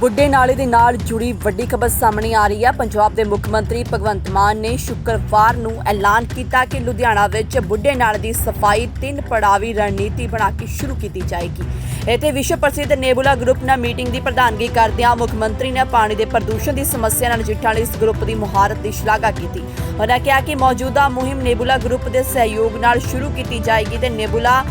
ਬੁੱਢੇ ਨਾਲੇ ਦੇ ਨਾਲ ਜੁੜੀ ਵੱਡੀ ਖਬਰ ਸਾਹਮਣੇ ਆ ਰਹੀ ਹੈ। ਪੰਜਾਬ ਦੇ ਮੁੱਖ ਮੰਤਰੀ ਭਗਵੰਤ ਮਾਨ ਨੇ ਸ਼ੁੱਕਰਵਾਰ ਨੂੰ ਐਲਾਨ ਕੀਤਾ ਕਿ ਲੁਧਿਆਣਾ ਵਿੱਚ ਬੁੱਢੇ ਨਾਲੇ ਦੀ ਸਫ਼ਾਈ ਤਿੰਨ ਪੜਾਵੀ ਰਣਨੀਤੀ ਬਣਾ ਕੇ ਸ਼ੁਰੂ ਕੀਤੀ ਜਾਏਗੀ। ਇੱਥੇ ਵਿਸ਼ਵ ਪ੍ਰਸਿੱਧ ਨੇਬੂਲਾ ਗਰੁੱਪ ਨਾਲ ਮੀਟਿੰਗ ਦੀ ਪ੍ਰਧਾਨਗੀ ਕਰਦਿਆਂ ਮੁੱਖ ਮੰਤਰੀ ਨੇ ਪਾਣੀ ਦੇ ਪ੍ਰਦੂਸ਼ਣ ਦੀ ਸਮੱਸਿਆ ਨਾਲ ਨਜਿੱਠਣ ਲਈ ਇਸ ਗਰੁੱਪ ਦੀ ਮੁਹਾਰਤ ਦੀ ਸ਼ਲਾਘਾ ਕੀਤੀ। ਉਹਨਾਂ ਕਿਹਾ ਕਿ ਮੌਜੂਦਾ ਮੁਹਿੰਮ ਨੇਬੂਲਾ ਗਰੁੱਪ ਦੇ ਸਹਿਯੋਗ ਨਾਲ ਸ਼ੁਰੂ ਕੀਤੀ ਜਾਏਗੀ ਤੇ ਨੇਬੂਲਾ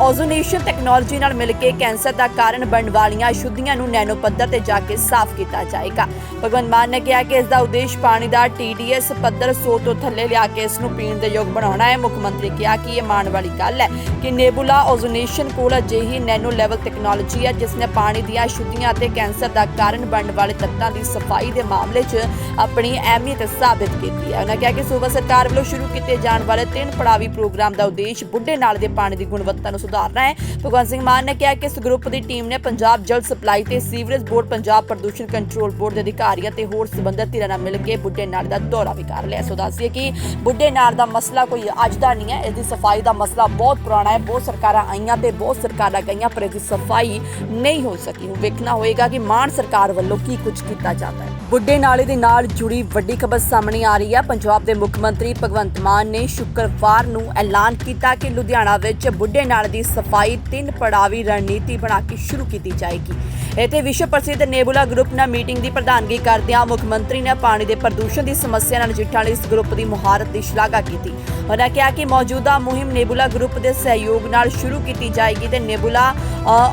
ਓਜ਼ੋਨੇਸ਼ਨ ਟੈਕਨੋਲੋਜੀ ਨਾਲ ਮਿਲ ਕੇ ਕੈਂਸਰ ਦਾ ਕਾਰਨ ਬਣਨ ਵਾਲੀਆਂ ਅਸ਼ੁੱਧੀਆਂ ਨੂੰ ਨੈਨੋ ਪੱਧਰ ਤੇ ਜਾ ਕੇ ਸਾਫ਼ ਕੀਤਾ ਜਾਏਗਾ। ਭਗਵੰਤ ਮਾਨ ਨੇ ਕਿਹਾ ਕਿ ਇਸ ਦਾ ਉਦੇਸ਼ ਪਾਣੀ ਦਾ ਟੀਡੀਐਸ ਪੱਧਰ 100 ਤੋਂ ਥੱਲੇ ਲਿਆ ਕੇ ਇਸ ਨੂੰ ਪੀਣ ਦੇ ਯੋਗ ਬਣਾਉਣਾ ਹੈ। ਮੁੱਖ ਮੰਤਰੀ ਕਿਹਾ ਕਿ ਇਹ ਮਾਣ ਵਾਲੀ ਗੱਲ ਹੈ ਕਿ ਨੇਬੂਲਾ ਓਜ਼ੋਨੇਸ਼ਨ ਕੋਲ ਅਜਿਹੀ ਨੈਨੋ ਲੈਵਲ ਟੈਕਨੋਲੋਜੀ ਹੈ, ਜਿਸ ਨੇ ਪਾਣੀ ਦੀਆਂ ਅਸ਼ੁੱਧੀਆਂ ਅਤੇ ਕੈਂਸਰ ਦਾ ਕਾਰਨ ਬਣਨ ਵਾਲੇ ਤੱਤਾਂ ਦੀ ਸਫ਼ਾਈ ਦੇ ਮਾਮਲੇ 'ਚ ਆਪਣੀ ਅਹਿਮੀਅਤ ਸਾਬਿਤ ਕੀਤੀ ਹੈ। ਉਹਨਾਂ ਕਿਹਾ ਕਿ ਸੂਬਾ ਸਰਕਾਰ ਵੱਲੋਂ ਸ਼ੁਰੂ ਕੀਤੇ ਜਾਣ ਵਾਲੇ ਤਿੰਨ ਪੜਾਵੀ ਪ੍ਰੋਗਰਾਮ ਦਾ ਉਦੇਸ਼ ਬੁੱਢੇ ਨਾਲ ਦੇ ਪਾਣੀ ਦੀ ਗੁਣਵੱਤਾ ਨੂੰ ਸੁਧਾਰਨਾ ਹੈ। ਭਗਵੰਤ ਸਿੰਘ ਮਾਨ ਨੇ ਕਿਹਾ ਕਿ ਇਸ ਗਰੁੱਪ ਦੀ ਟੀਮ ਨੇ ਪੰਜਾਬ ਜਲ ਸਪਲਾਈ ਤੇ ਸੀਵਰੇਜ ਬੋਰਡ ਪੰਜਾਬ ਪ੍ਰਦੂਸ਼ਣ ਕੰਟਰੋਲ ਬੋਰਡ ਦੇ ਅਧਿਕਾਰੀਆਂ ਤੇ ਹੋਰ ਸਬੰਧਤ ਧਿਰਾਂ ਨਾਲ ਮਿਲ ਕੇ ਬੁੱਢੇ ਨਾਲੇ ਦਾ ਦੌਰਾ ਵੀ ਕਰ ਲਿਆ। ਸੋ ਦੱਸੀਏ ਕਿ ਬੁੱਢੇ ਨਾਲ ਦਾ ਮਸਲਾ ਕੋਈ ਅੱਜ ਦਾ ਨਹੀਂ ਹੈ। ਇਸ ਦੀ ਸਫ਼ਾਈ ਦਾ ਮਸਲਾ ਬਹੁਤ ਪੁਰਾਣਾ ਹੈ। ਬਹੁਤ ਸਰਕਾਰਾਂ ਆਈਆਂ ਤੇ ਬਹੁਤ ਸਰਕਾਰਾਂ ਗਈਆਂ, ਪਰ ਇਸ ਦੀ ਸਫ਼ਾਈ ਨਹੀਂ ਹੋ ਸਕੀ। ਹੁਣ ਵੇਖਣਾ ਹੋਏਗਾ ਕਿ ਮਾਨ ਸਰਕਾਰ ਵੱਲੋਂ ਕੀ ਕੁਝ ਕੀਤਾ ਜਾਂਦਾ ਹੈ। ਬੁੱਢੇ ਨਾਲੇ ਦੇ ਨਾਲ ਜੁੜੀ ਵੱਡੀ ਖਬਰ ਸਾਹਮਣੇ ਆ ਰਹੀ ਹੈ। ਪੰਜਾਬ ਦੇ ਮੁੱਖ ਮੰਤਰੀ ਭਗਵੰਤ ਮਾਨ ਨੇ ਸ਼ੁੱਕਰਵਾਰ ਨੂੰ ਐਲਾਨ ਕੀਤਾ ਕਿ ਲੁਧਿਆਣਾ ਵਿੱਚ ਬੁੱਢੇ ਨਾਲੇ ਦੀ ਸਫ਼ਾਈ ਤਿੰਨ ਪੜਾਵੀ ਰਣਨੀਤੀ ਬਣਾ ਕੇ ਸ਼ੁਰੂ ਕੀਤੀ ਜਾਏਗੀ। ਇੱਥੇ ਵਿਸ਼ਵ ਪ੍ਰਸਿੱਧ ਨੇਬੁਲਾ ਗਰੁੱਪ ਨਾਲ ਮੀਟਿੰਗ ਦੀ ਪ੍ਰਧਾਨਗੀ ਕਰਦਿਆਂ ਮੁੱਖ ਮੰਤਰੀ ਨੇ ਪਾਣੀ ਦੇ ਪ੍ਰਦੂਸ਼ਣ ਦੀ ਸਮੱਸਿਆ ਨਾਲ ਨਜਿੱਠਣ ਲਈ ਇਸ ਗਰੁੱਪ ਦੀ ਮੁਹਾਰਤ ਦੀ ਸ਼ਲਾਘਾ ਕੀਤੀ। ਉਹਨਾਂ ਕਿਹਾ ਕਿ ਮੌਜੂਦਾ ਮੁਹਿੰਮ ਨੇਬੂਲਾ ਗਰੁੱਪ ਦੇ ਸਹਿਯੋਗ ਨਾਲ ਸ਼ੁਰੂ ਕੀਤੀ ਜਾਏਗੀ ਤੇ ਨੇਬੂਲਾ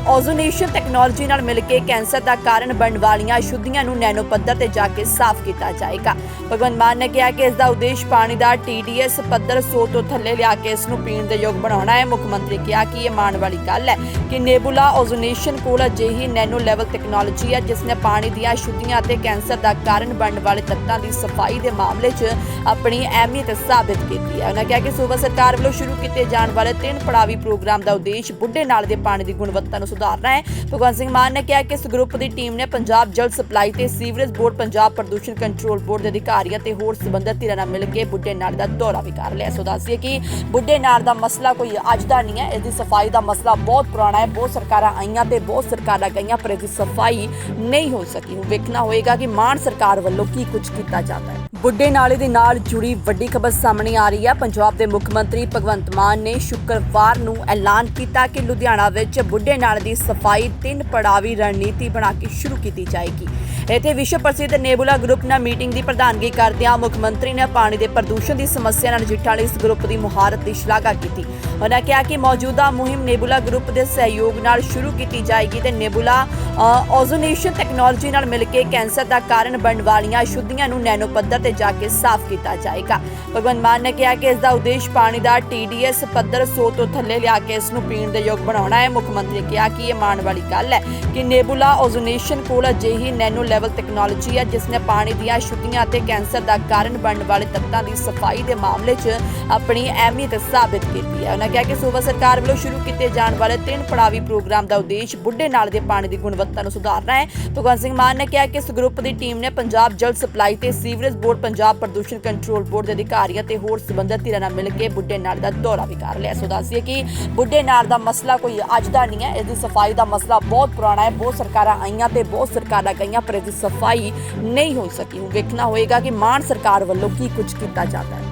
ਓਜ਼ੋਨੇਸ਼ਨ ਟੈਕਨੋਲੋਜੀ ਨਾਲ ਮਿਲ ਕੇ ਕੈਂਸਰ ਦਾ ਕਾਰਨ ਬਣਨ ਵਾਲੀਆਂ ਅਸ਼ੁੱਧੀਆਂ ਨੂੰ ਨੈਨੋ ਪੱਧਰ ਤੇ ਜਾ ਕੇ ਸਾਫ਼ ਕੀਤਾ ਜਾਏਗਾ। ਭਗਵੰਤ ਮਾਨ ਨੇ ਕਿਹਾ ਕਿ ਇਸ ਦਾ ਉਦੇਸ਼ ਪਾਣੀ ਦਾ ਟੀਡੀਐਸ ਪੱਧਰ 100 ਤੋਂ ਥੱਲੇ ਲਿਆ ਕੇ ਇਸ ਨੂੰ ਪੀਣ ਦੇ ਯੋਗ ਬਣਾਉਣਾ ਹੈ। ਮੁੱਖ ਮੰਤਰੀ ਕਿਹਾ ਕਿ ਇਹ ਮਾਣ ਵਾਲੀ ਗੱਲ ਹੈ ਕਿ ਨੇਬੂਲਾ ਓਜ਼ੋਨੇਸ਼ਨ ਕੋਲ ਅਜਿਹੀ ਨੈਨੋ ਲੈਵਲ ਟੈਕਨੋਲੋਜੀ ਹੈ ਜਿਸ ਨੇ ਪਾਣੀ ਦੀਆਂ ਅਸ਼ੁੱਧੀਆਂ ਅਤੇ ਕੈਂਸਰ ਦਾ ਕਾਰਨ ਬਣਨ ਵਾਲੇ ਤੱਤਾਂ ਦੀ ਸਫ਼ਾਈ ਦੇ ਮਾਮਲੇ 'ਚ ਆਪਣੀ ਅਹਿਮੀਅਤ ਸਾਬਿਤ ਕੀਤੀ ਹੈ। ਉਹਨਾਂ ਕਿਹਾ ਕਿ ਸੂਬਾ ਸਰਕਾਰ ਵੱਲੋਂ ਸ਼ੁਰੂ ਕੀਤੇ ਜਾਣ ਵਾਲੇ ਤਿੰਨ ਪੜਾਵੀ ਪ੍ਰੋਗਰਾਮ ਦਾ ਉਦੇਸ਼ ਬੁੱਢੇ ਨਾਲ ਦੇ ਪਾਣੀ ਦੀ ਗੁਣਵੱਤਾ ਨੂੰ ਸੁਧਾਰਨਾ ਹੈ। ਭਗਵੰਤ ਸਿੰਘ ਮਾਨ ਨੇ ਕਿਹਾ ਕਿ ਇਸ ਗਰੁੱਪ ਦੀ ਟੀਮ ਨੇ ਪੰਜਾਬ ਜਲ ਸਪਲਾਈ ਤੇ ਸੀਵਰੇਜ ਬੋਰਡ, ਪੰਜਾਬ ਪ੍ਰਦੂਸ਼ਣ ਕੰਟਰੋਲ ਬੋਰਡ ਦੇ ਅਧਿਕਾਰੀਆਂ ਤੇ ਹੋਰ ਸਬੰਧਤ ਧਿਰਾਂ ਨਾਲ ਮਿਲ ਕੇ ਬੁੱਢੇ ਨਾਲ ਦਾ ਦੌਰਾ ਵੀ ਕਰ ਲਿਆ। ਸੋ ਦੱਸੀਏ ਕਿ ਬੁੱਢੇ ਨਾਲ ਦਾ ਮਸਲਾ ਕੋਈ ਅੱਜ ਦਾ ਨਹੀਂ ਹੈ। ਇਸ ਦੀ ਸਫ਼ਾਈ ਦਾ ਮਸਲਾ ਬਹੁਤ ਪੁਰਾਣਾ ਹੈ। ਬਹੁਤ ਸਰਕਾਰਾਂ ਆਈਆਂ ਤੇ ਬਹੁਤ ਸਰਕਾਰਾਂ ਗਈਆਂ, ਪਰ ਇਸ ਦੀ ਸਫ਼ਾਈ ਨਹੀਂ ਹੋ ਸਕੀ। ਹੁਣ ਵੇਖਣਾ ਹੋਏਗਾ ਕਿ ਮਾਨ ਸਰਕਾਰ ਵੱਲੋਂ ਕੀ ਕੁਝ ਕੀਤਾ ਜਾਂਦਾ ਹੈ। ਬੁੱਢੇ ਨਾਲੇ ਦੇ ਨਾਲ ਜੁੜੀ ਵੱਡੀ ਖਬਰ ਸਾਹਮਣੇ ਆ ਰਹੀ ਹੈ। ਪੰਜਾਬ ਦੇ ਮੁੱਖ ਮੰਤਰੀ ਭਗਵੰਤ ਮਾਨ ਨੇ ਸ਼ੁੱਕਰਵਾਰ ਨੂੰ ਐਲਾਨ ਕੀਤਾ ਕਿ ਲੁਧਿਆਣਾ ਵਿੱਚ ਬੁੱਢੇ ਨਾਲੇ ਦੀ ਸਫ਼ਾਈ ਤਿੰਨ ਪੜਾਵੀ ਰਣਨੀਤੀ ਬਣਾ ਕੇ ਸ਼ੁਰੂ ਕੀਤੀ ਜਾਏਗੀ। ਇੱਥੇ ਵਿਸ਼ਵ ਪ੍ਰਸਿੱਧ ਨੇਬੂਲਾ ਗਰੁੱਪ ਨਾਲ ਮੀਟਿੰਗ ਦੀ ਪ੍ਰਧਾਨਗੀ ਕਰਦਿਆਂ ਮੁੱਖ ਮੰਤਰੀ ਨੇ ਪਾਣੀ ਦੇ ਪ੍ਰਦੂਸ਼ਣ ਦੀ ਸਮੱਸਿਆ ਨਾਲ ਨਜਿੱਠਣ ਲਈ ਇਸ ਗਰੁੱਪ ਦੀ ਮੁਹਾਰਤ ਦੀ ਸ਼ਲਾਘਾ ਕੀਤੀ। ਉਹਨਾਂ ਕਿਹਾ ਕਿ ਮੌਜੂਦਾ ਮੁਹਿੰਮ ਨੇਬੂਲਾ ਗਰੁੱਪ ਦੇ ਸਹਿਯੋਗ ਨਾਲ ਸ਼ੁਰੂ ਕੀਤੀ ਜਾਏਗੀ ਤੇ ਨੇਬੂਲਾ ਓਜ਼ੋਨੇਸ਼ਨ ਟੈਕਨੋਲੋਜੀ ਨਾਲ ਮਿਲ ਕੇ ਕੈਂਸਰ ਦਾ ਕਾਰਨ ਬਣਨ ਵਾਲੀਆਂ ਅਸ਼ੁੱਧੀਆਂ ਨੂੰ ਨੈਨੋ ਪੱਧਰ ਤੇ ਜਾ ਕੇ ਸਾਫ਼ ਕੀਤਾ ਜਾਏਗਾ। ਭਗਵੰਤ ਮਾਨ ਨੇ ਕਿਹਾ ਕਿ ਇਸ ਦਾ ਉਦੇਸ਼ ਪਾਣੀ ਦਾ ਟੀਡੀਐਸ ਪੱਧਰ 100 ਤੋਂ ਥੱਲੇ ਲਿਆ ਕੇ ਇਸ ਨੂੰ ਪੀਣ ਦੇ ਯੋਗ ਬਣਾਉਣਾ ਹੈ। ਮੁੱਖ ਮੰਤਰੀ ਨੇ ਕਿਹਾ ਕਿ ਇਹ ਮਾਣ ਵਾਲੀ ਗੱਲ ਹੈ ਕਿ ਨੇਬੂਲਾ ਓਜ਼ੋਨੇਸ਼ਨ ਕੋਲ ਅਜਿਹੀ ਨੈਨੋ ਲੈਵਲ ਟੈਕਨੋਲੋਜੀ ਹੈ ਜਿਸ ਨੇ ਪਾਣੀ ਦੀਆਂ ਅਸ਼ੁੱਧੀਆਂ ਅਤੇ ਕੈਂਸਰ ਦਾ ਕਾਰਨ ਬਣਨ ਵਾਲੇ ਤੱਤਾਂ ਦੀ ਸਫ਼ਾਈ ਦੇ ਮਾਮਲੇ 'ਚ ਆਪਣੀ ਅਹਿਮੀਅਤ ਸਾਬਿਤ ਕੀਤੀ ਹੈ। ਉਹਨਾਂ ਕਿਹਾ ਕਿ ਸੂਬਾ ਸਰਕਾਰ ਵੱਲੋਂ ਸ਼ੁਰੂ ਕੀਤੇ ਜਾਣ ਵਾਲੇ ਤਿੰਨ ਪੜਾਵੀ ਪ੍ਰੋਗਰਾਮ ਦਾ ਉਦੇਸ਼ ਬੁੱਢੇ ਨਾਲ ਦੇ ਪਾਣੀ ਦੀ ਗੁਣਵੱਤਾ ਨੂੰ ਸੁਧਾਰਨਾ ਹੈ। ਭਗਵੰਤ ਸਿੰਘ ਮਾਨ ਨੇ ਕਿਹਾ ਕਿ ਇਸ ਗਰੁੱਪ ਦੀ ਟੀਮ ਨੇ ਪੰਜਾਬ ਜਲ ਸਪਲਾਈ ਤੇ ਸੀਵਰੇਜ ਬੋਰਡ, ਪੰਜਾਬ ਪ੍ਰਦੂਸ਼ਣ ਕੰਟਰੋਲ ਬੋਰਡ ਦੇ ਅਧਿਕਾਰੀਆਂ ਤੇ ਹੋਰ ਸਬੰਧਤ ਧਿਰਾਂ ਨਾਲ ਮਿਲ ਕੇ ਬੁੱਢੇ ਨਾਲ ਦਾ ਦੌਰਾ ਵੀ ਕਰ ਲਿਆ। ਸੋ ਦੱਸੀਏ ਕਿ ਬੁੱਢੇ ਨਾਲ ਦਾ ਮਸਲਾ ਕੋਈ ਅੱਜ ਦਾ ਨਹੀਂ ਹੈ। ਇਸ ਦੀ ਸਫ਼ਾਈ ਦਾ ਮਸਲਾ ਬਹੁਤ ਪੁਰਾਣਾ ਹੈ। ਬਹੁਤ ਸਰਕਾਰਾਂ ਆਈਆਂ ਤੇ ਬਹੁਤ ਸਰਕਾਰਾਂ ਗਈਆਂ, ਪਰ ਦੀ ਸਫ਼ਾਈ ਨਹੀਂ ਹੋ ਸਕੀ। ਵੇਖਣਾ ਹੋਏਗਾ ਕਿ ਮਾਨ ਸਰਕਾਰ ਵੱਲੋਂ ਕੀ ਕੁਝ ਕੀਤਾ ਜਾਂਦਾ ਹੈ।